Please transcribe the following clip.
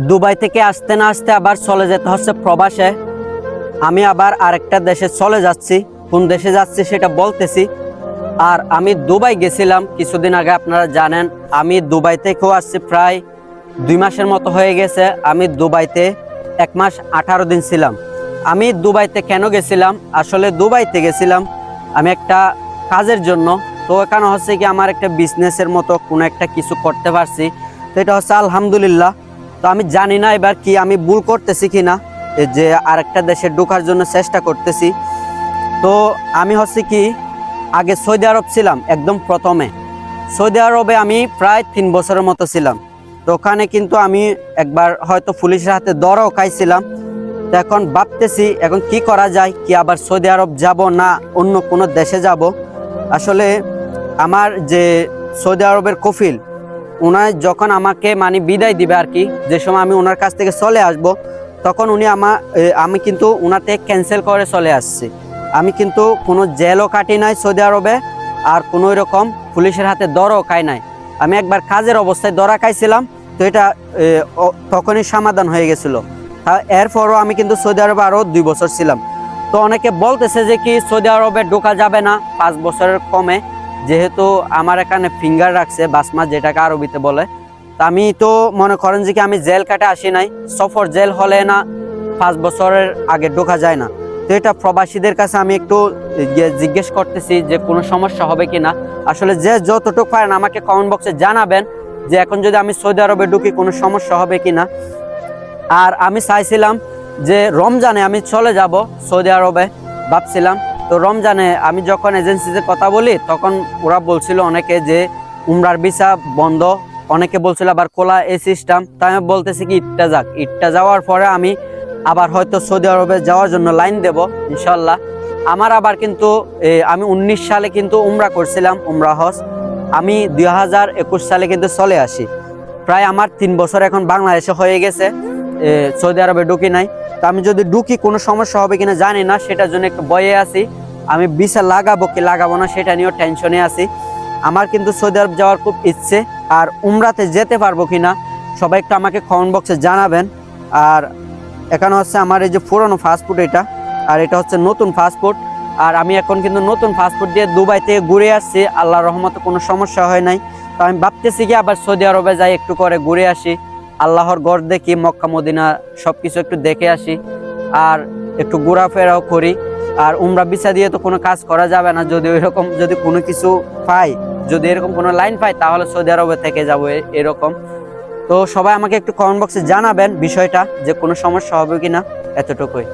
Dubai থেকে আসতে না আসতে আবার চলে যেতে হচ্ছে প্রবাসে। আমি আবার আরেকটা দেশে চলে যাচ্ছি। কোন দেশে যাচ্ছি সেটা বলতেছি। আর আমি দুবাই গেছিলাম কিছুদিন আগে, আপনারা জানেন। আমি দুবাই থেকেও আসছি প্রায় দুই মাসের মতো হয়ে গেছে। আমি দুবাইতে এক মাস আঠারো দিন ছিলাম। আমি দুবাইতে কেন গেছিলাম? আসলে দুবাইতে গেছিলাম আমি একটা কাজের জন্য। তো এখানে হচ্ছে কি আমার একটা বিজনেসের মতো কোনো একটা কিছু করতে পারছি। তো এটা হচ্ছে আলহামদুলিল্লাহ। তো আমি জানি না এবার কি আমি ভুল করতেছি কি না যে আরেকটা দেশে ঢোকার জন্য চেষ্টা করতেছি। তো আমি হচ্ছে কি, আগে সৌদি আরব ছিলাম একদম প্রথমে। সৌদি আরবে আমি প্রায় তিন বছরের মতো ছিলাম। তো ওখানে কিন্তু আমি একবার হয়তো পুলিশের হাতে দরও খাইছিলাম। তো এখন ভাবতেছি, এখন কি করা যায়? কি আবার সৌদি আরব যাব না অন্য কোনো দেশে যাব? আসলে আমার যে সৌদি আরবের কফিল ওনার যখন আমাকে মানে বিদায় দিবে আর কি, যে সময় আমি ওনার কাছ থেকে চলে আসব, তখন উনি আমার আমি কিন্তু ওনাতে ক্যান্সেল করে চলে আসছি। আমি কিন্তু কোনো জেলও কাটি নাই সৌদি আরবে, আর কোনো রকম পুলিশের হাতে দরও খাই নাই। আমি একবার কাজের অবস্থায় দরা খাইছিলাম, তো এটা তখনই সমাধান হয়ে গেছিল। এরপরও আমি কিন্তু সৌদি আরবে আরও দুই বছর ছিলাম। তো অনেকে বলতেছে যে কি সৌদি আরবে ঢোকা যাবে না, পাঁচ বছরের কমে। যেহেতু আমার এখানে ফিঙ্গার রাখছে, বাসমা যেটাকে আরবিতে বলে, তা আমি তো মনে করেন যে কি আমি জেল কাটে আসি নাই, সফর জেল হলে না, পাঁচ বছরের আগে ঢোকা যায় না। তো এটা প্রবাসীদের কাছে আমি একটু জিজ্ঞেস করতেছি যে কোনো সমস্যা হবে কি না আসলে যে যতটুকু পারেন আমাকে কমেন্ট বক্সে জানাবেন যে এখন যদি আমি সৌদি আরবে ঢুকি কোনো সমস্যা হবে কি না আর আমি চাইছিলাম যে রমজানে আমি চলে যাব সৌদি আরবে, ভাবছিলাম তো রমজানে আমি যখন এজেন্সিতে কথা বলি তখন ওরা বলছিল অনেকে যে উমরার ভিসা বন্ধ অনেকে বলছিল আবার খোলা এই সিস্টেম তাই আমি বলতেছি কি ইটটা যাক। ইটটা যাওয়ার পরে আমি আবার হয়তো সৌদি আরবে যাওয়ার জন্য লাইন দেব ইনশাল্লাহ আমার আবার কিন্তু আমি উনিশ সালে কিন্তু উমরা করছিলাম উমরা হজ। আমি দুই হাজার একুশ সালে কিন্তু চলে আসি। প্রায় আমার তিন বছর এখন বাংলাদেশে হয়ে গেছে। এ, সৌদি আরবে ঢুকি নাই। তো আমি যদি ঢুকি, কোনো সমস্যা হবে কিনা জানি না, সেটার জন্য একটু বয়ে আছি। আমি ভিসা লাগাবো কি লাগাবো না, সেটা নিয়েও টেনশনে আছি। আমার কিন্তু সৌদি আরব যাওয়ার খুব ইচ্ছে, আর উমরাতে যেতে পারব কিনা, সবাই একটু আমাকে কমেন্ট বক্সে জানাবেন। আর এখানে হচ্ছে আমার এই যে পুরনো ফাস্টফুড এটা, আর এটা হচ্ছে নতুন ফাস্টফুড আর আমি এখন কিন্তু নতুন ফাস্টফুড দিয়ে দুবাই থেকে ঘুরে আসছি আল্লাহ রহমতে কোনো সমস্যা হয় নাই। তো আমি ভাবতেছি কি আবার সৌদি আরবে যাই, একটু করে ঘুরে আসি। আল্লাহর গড় দেখি, মক্কা, মদিনা সব কিছু একটু দেখে আসি আর একটু ঘোরাফেরাও করি। আর উমরা বিছা দিয়ে তো কোনো কাজ করা যাবে না, যদি ওইরকম যদি কোনো কিছু পাই, যদি এরকম কোনো লাইন পাই, তাহলে সৌদি আরবে থেকে যাব এরকম। তো সবাই আমাকে একটু কমেন্ট বক্সে জানাবেন বিষয়টা, যে কোনো সমস্যা হবে কি না এতটুকুই।